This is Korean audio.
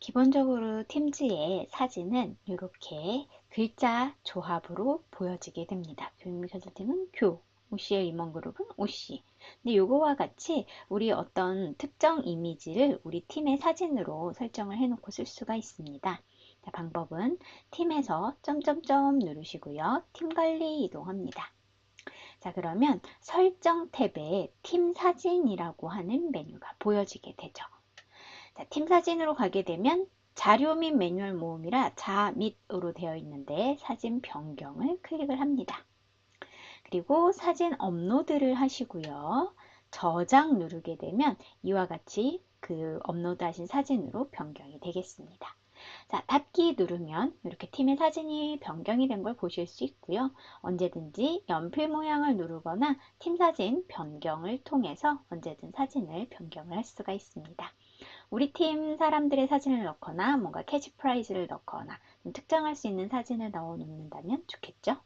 기본적으로 팀즈의 사진은 이렇게 글자 조합으로 보여지게 됩니다. 교육민 컨설팅은 교, 오씨의 임원그룹은 오씨. 근데 요거와 같이 우리 어떤 특정 이미지를 우리 팀의 사진으로 설정을 해놓고 쓸 수가 있습니다. 자, 방법은 팀에서 점점점 누르시고요. 팀 관리 이동합니다. 자, 그러면 설정 탭에 팀 사진이라고 하는 메뉴가 보여지게 되죠. 자, 팀 사진으로 가게 되면 자료 및 매뉴얼 모음이라 자 및으로 되어 있는데 사진 변경을 클릭을 합니다. 그리고 사진 업로드를 하시고요. 저장 누르게 되면 이와 같이 그 업로드 하신 사진으로 변경이 되겠습니다. 자, 닫기 누르면 이렇게 팀의 사진이 변경이 된 걸 보실 수 있고요. 언제든지 연필 모양을 누르거나 팀 사진 변경을 통해서 언제든 사진을 변경을 할 수가 있습니다. 우리 팀 사람들의 사진을 넣거나 뭔가 캐치프라이즈를 넣거나 특정할 수 있는 사진을 넣어 놓는다면 좋겠죠?